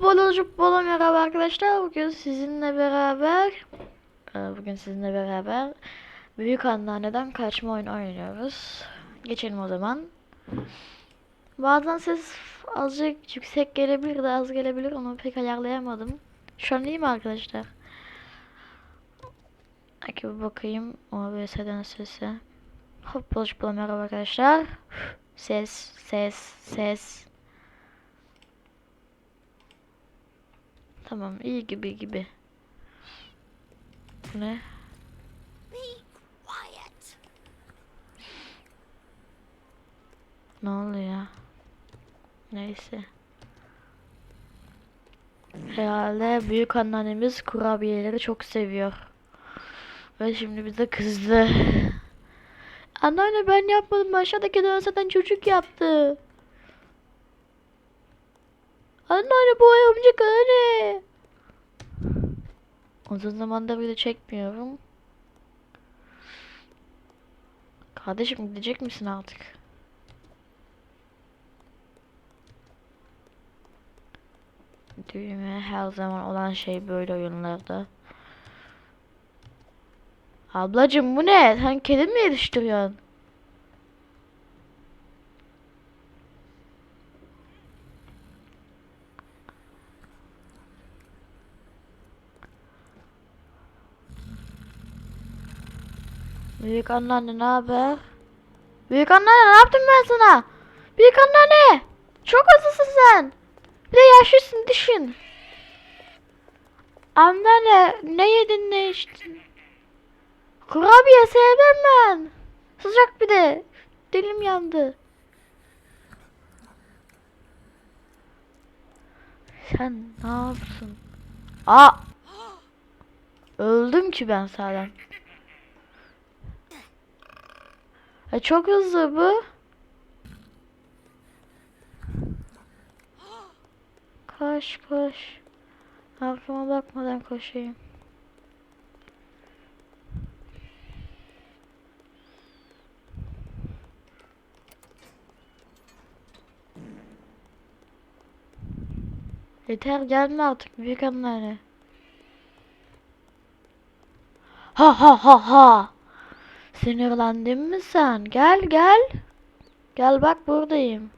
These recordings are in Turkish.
Hoppala hoppala merhaba arkadaşlar. Bugün sizinle beraber e, bugün sizinle beraber büyük anneanneden kaçma oyunu oynuyoruz. Geçelim o zaman. Bazen ses azıcık yüksek gelebilir de az gelebilir onu pek ayarlayamadım. Şu an iyi mi arkadaşlar? Peki bir bakayım OBS'den sesi. Hoppala hoppala merhaba arkadaşlar. Ses ses ses. Tamam iyi gibi gibi. Bu ne? Be quiet. Ne oluyor? Neyse. Herhalde büyük anneannemiz kurabiyeleri çok seviyor. Ve şimdi bize kızdı. Anneanne ben yapmadım. Aşağıdaki dönseden çocuk yaptı. Anneanne bu oyuncak öyle. Uzun zamandır video çekmiyorum. Kardeşim gidecek misin artık? Düğme her zaman olan şey böyle oyunlarda. Ablacım bu ne? Sen kedi mi yetiştiriyorsun? Büyük anneanne ne haber? Büyük anneanne ne yaptım ben sana? Büyük anneanne! Çok hızlısın sen. Bir de yaşlısın düşün. Anneanne ne yedin ne içtin? Kurabiye sevmem ben. Sıcak bir de. Dilim yandı. Sen ne yaptın? Aa! Öldüm ki ben sağdan. E çok hızlı bu. Koş koş. Arkama bakmadan koşayım. Yeter gelme artık büyük anneanne. Ha ha ha ha. Sinirlendin mi sen? Gel gel. Gel bak buradayım.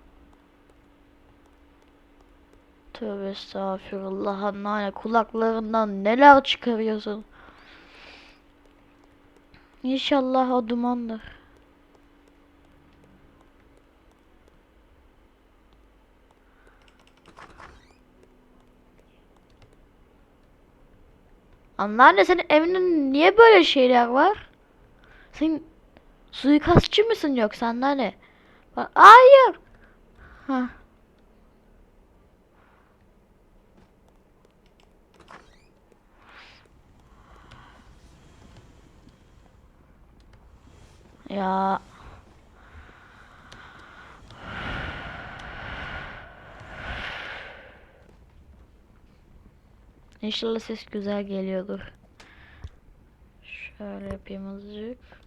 Tövbe estağfurullah anneanne kulaklarından neler çıkarıyorsun. İnşallah o dumandır. Anneanne senin evinde niye böyle şeyler var? Sen suikastçı mısın yoksa? Bak, hayır. Hah. Ya. İnşallah ses güzel geliyordur. Şöyle yapayım azıcık.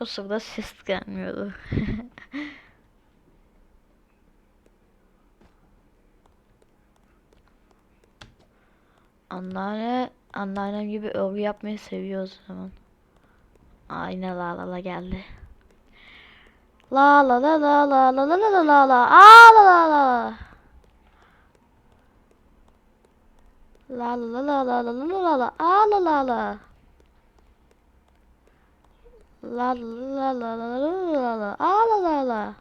O sırada ses gelmiyordu. Anneanne, anneannem gibi örgü yapmayı seviyor o zaman. Aynen la la la geldi. La la la la la la la la la la la Aa, la la la La la la la la la la la la Aa, la la la La la la la la la la la Aa, la la la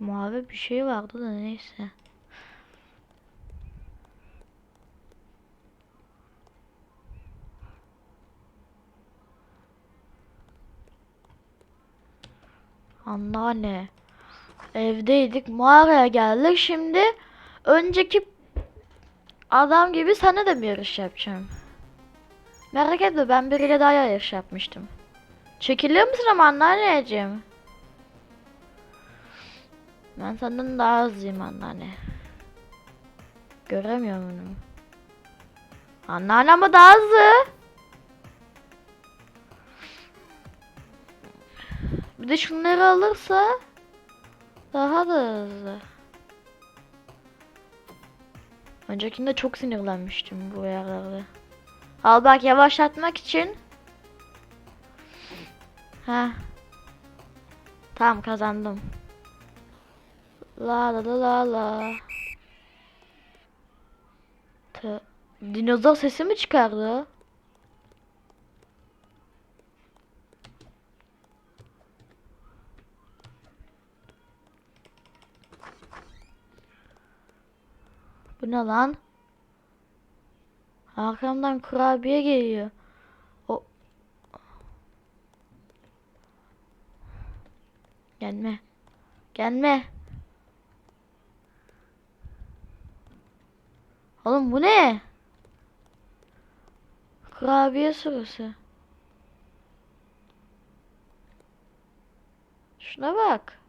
Mavi bir şey vardı da neyse. Anneanne. Evdeydik mağaraya geldik şimdi önceki adam gibi sana da bir yarış yapacağım. Merak etme ben biriyle daha yarış yapmıştım. Çekilir misin ama anneanneciğim? Ben senden daha hızlıyım anneanne. Göremiyor muyum? Anneanne daha hızlı. Bir de şunları alırsa daha da hızlı. Öncekinde çok sinirlenmiştim bu yerlerde. Al bak yavaşlatmak için. Ha. Tamam kazandım. La la la la la. Dinozor sesi mi çıkardı? Bu ne lan? Arkamdan kurabiye geliyor. O Gelme. Gelme. Oğlum bu ne? Kurabiye sırası. Şuna bak.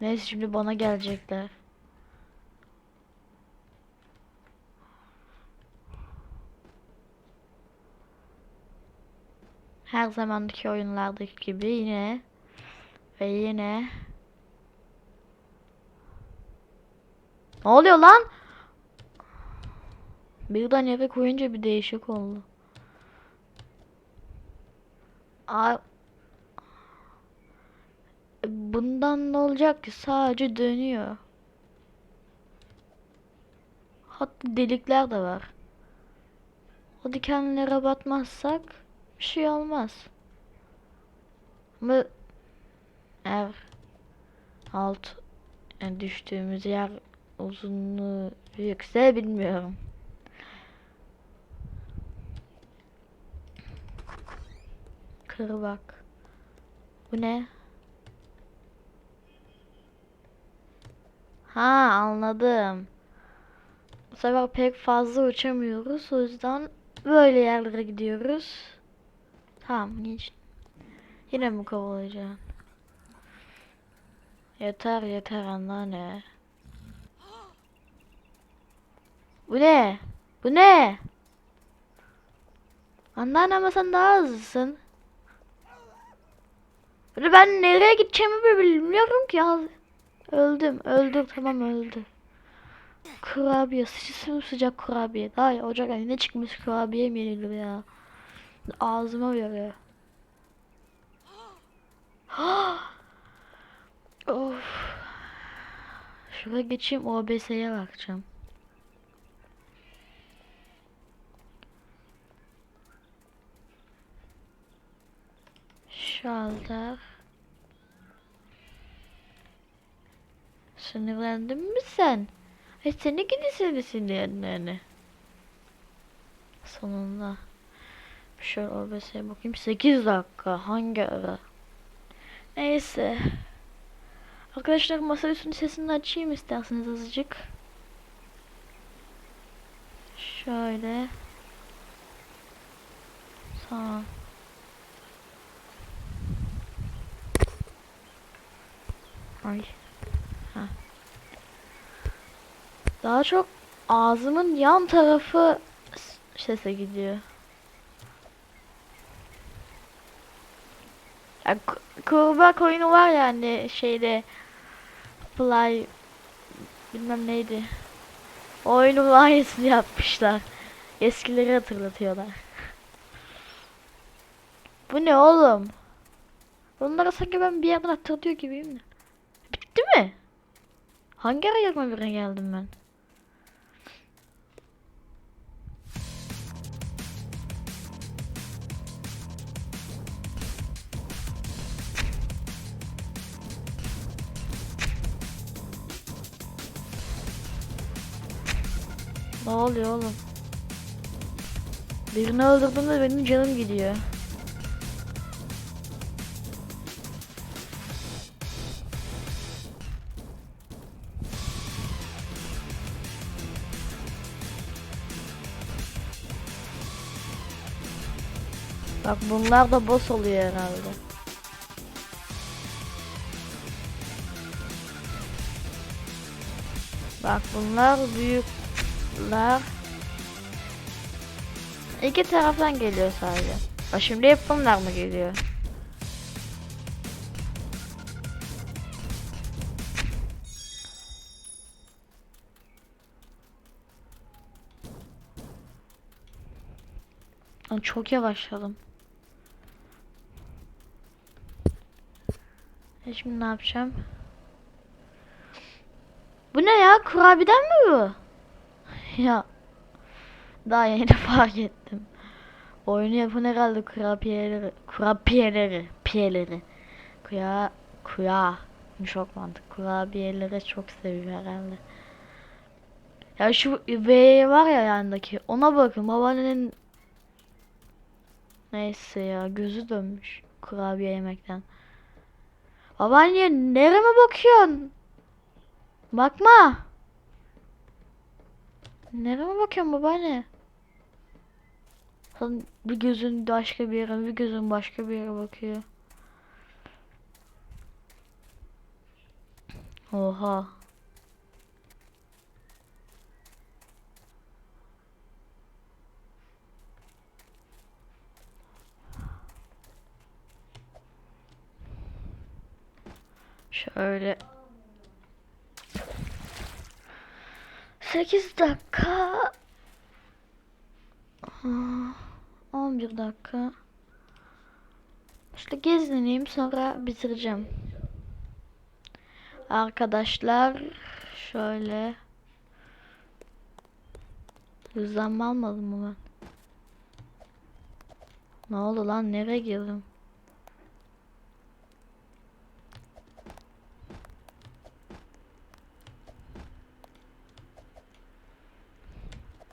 Neyse şimdi bana gelecekler. Her zamandaki oyunlardaki gibi yine ve yine Ne oluyor lan? Birden yere koyunca bir değişik oldu. Aa, bundan ne olacak ki? Sadece dönüyor. Hatta delikler de var. O dikenlere batmazsak bir şey olmaz. Ama eğer alt yani düştüğümüz yer uzunluğu büyükse bilmiyorum. Kır bak. Bu ne? Ha anladım. Bu sefer pek fazla uçamıyoruz. O yüzden böyle yerlere gidiyoruz. Tamam geç. Yine mi kovalayacaksın? Yeter yeter anneanne. Bu ne? Bu ne? Anneanne ama sen daha hızlısın. Ben nereye gideceğimi bilmiyorum ki. Öldüm, öldüm, tamam öldü. Kurabiye, sıcak sıcak kurabiye. Ya, ocak ayında çıkmış kurabiye mi yenilir ya? Ağzıma veriyor. of. Şuraya geçeyim OBS'ye bakacağım. Şalter. Sinirlendin mi sen? Ay seni gidi seni sinirlerini. Sonunda. Şöyle OBS'ye bakayım. 8 dakika. Hangi ara? Neyse. Arkadaşlar masaüstünün sesini açayım isterseniz azıcık. Şöyle. Tamam. Ay. Ha. Daha çok ağzımın yan tarafı sese gidiyor. Ya, ku- kurbak oyunu var ya hani şeyde Fly bilmem neydi. O oyunun aynısını yapmışlar. Eskileri hatırlatıyorlar. Bu ne oğlum? Bunlara sanki ben bir yerden hatırlıyor gibiyim de. Bitti mi? Hangi ara yakma birine geldim ben? Ne oluyor oğlum? Birini öldürdüğümde benim canım gidiyor. Bak bunlar da boss oluyor herhalde. Bak bunlar büyükler. İki taraftan geliyor sadece. Bak şimdi hep bunlar mı geliyor? Çok yavaşladım. E şimdi ne yapacağım? Bu ne ya? Kurabiden mi bu? ya. Daha yeni fark ettim. Oyunu yapan herhalde kurabiyeleri, kurabiyeleri, piyeleri. Kuya, kuya. Çok mantık. Kurabiyeleri çok seviyor herhalde. Ya şu V var ya yandaki. Ona bakın. Babaannenin Neyse ya gözü dönmüş kurabiye yemekten. Babaanne nereme bakıyorsun? Bakma. Nereme bakıyorsun babaanne? Sen bir gözün başka bir yere, bir gözün başka bir yere bakıyor. Oha. Şöyle 8 dakika Aa, 11 dakika İşte gezineyim sonra bitireceğim. Arkadaşlar şöyle Hızlanma almadım mı ben? Ne oldu lan nereye girdim?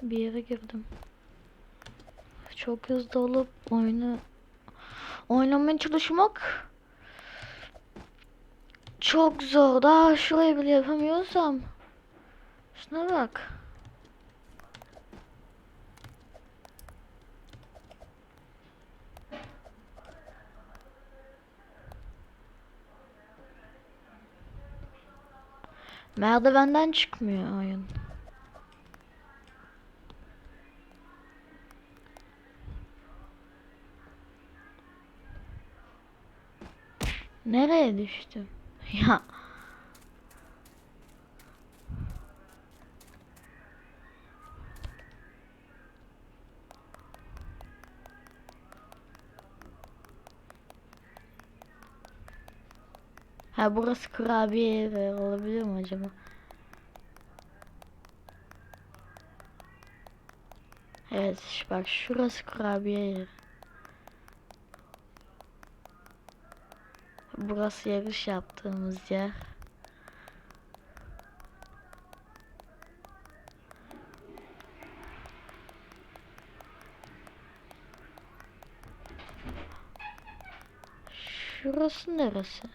Bir yere girdim. Çok hızlı olup oyunu oynamaya çalışmak çok zor. Daha şurayı bile yapamıyorsam. Şuna bak. Merdivenden çıkmıyor oyun. Nereye düştüm? Ya. Ha burası kurabiye yeri olabilir mi acaba? Evet bak şurası kurabiye yeri. Burası yarış yaptığımız yer. Şurası neresi?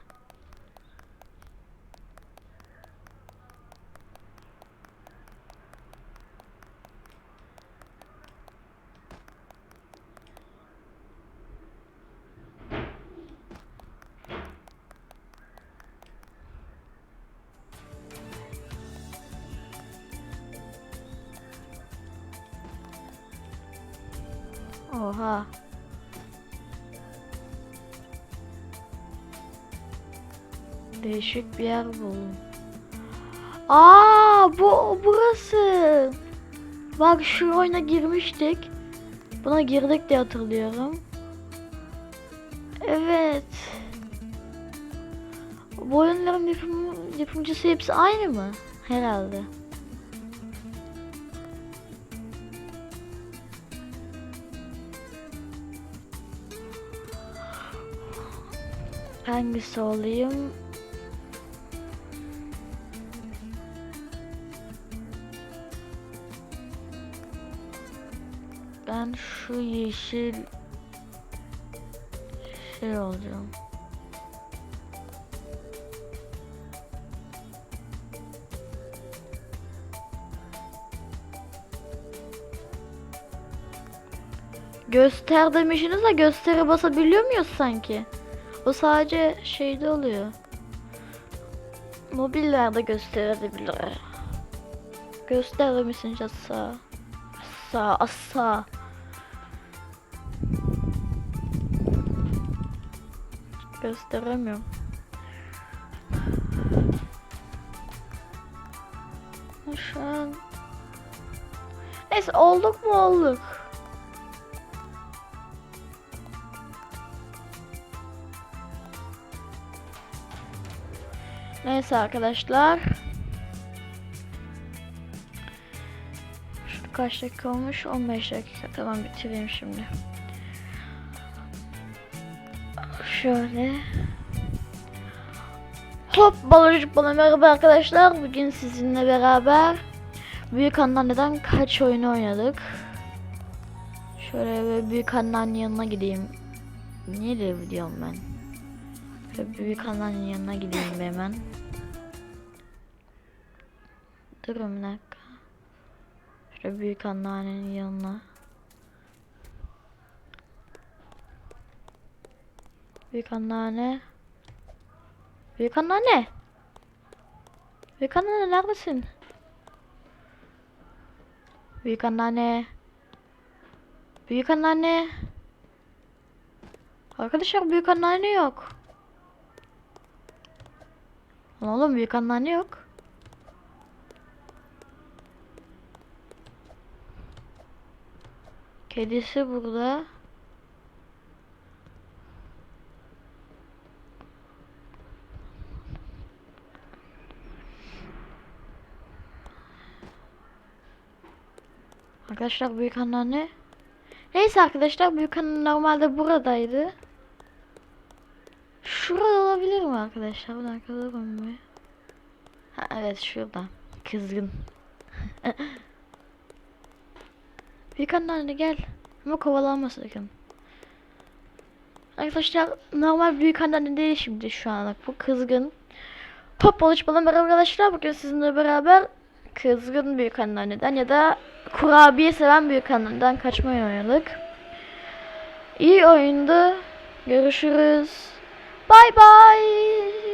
Oha. Değişik bir yer buldum. Aa, bu burası. Bak şu oyuna girmiştik. Buna girdik diye hatırlıyorum. Evet. Bu oyunların yapım, yapımcısı hepsi aynı mı? Herhalde. Hangisi olayım? Ben şu yeşil şey olacağım. Göster demişsiniz de göstere basabiliyor muyuz sanki? O sadece şeyde oluyor. Mobillerde gösterebilir. Gösterir misin assa? Assa, assa. Gösteremiyorum. Şu an... Neyse olduk mu olduk. Neyse arkadaşlar. Şu kaç dakika olmuş? 15 dakika. Tamam bitireyim şimdi. Şöyle. Top balıcık bana merhaba arkadaşlar. Bugün sizinle beraber Büyük Anneanneden kaç oyunu oynadık. Şöyle bir Büyük Anneannenin yanına gideyim. Niye de biliyorum ben? Şöyle Büyük Anneannenin yanına gideyim hemen. Durun bir dakika. Şöyle Büyük Anneannenin yanına. Büyük anneanne. Büyük anneanne. Büyük anneanne neredesin? Büyük anneanne. Büyük anneanne. Arkadaşlar büyük anneanne yok. Oğlum büyük anneanne yok. Kedisi burada. Arkadaşlar büyük anneanne. Neyse arkadaşlar büyük anne normalde buradaydı. Şurada olabilir mi arkadaşlar? Bir dakika durun bir. Ha, evet şurada. Kızgın. büyük anneanne gel. Ama kovalanma sakın. Arkadaşlar normal büyük anneanne değil şimdi şu anlık. Bu kızgın. Top bana merhaba arkadaşlar. Bugün sizinle beraber kızgın büyük anneanneden ya da kurabiye seven büyük anneanneden kaçmayı oynadık. İyi oyundu. Görüşürüz. Bay bay.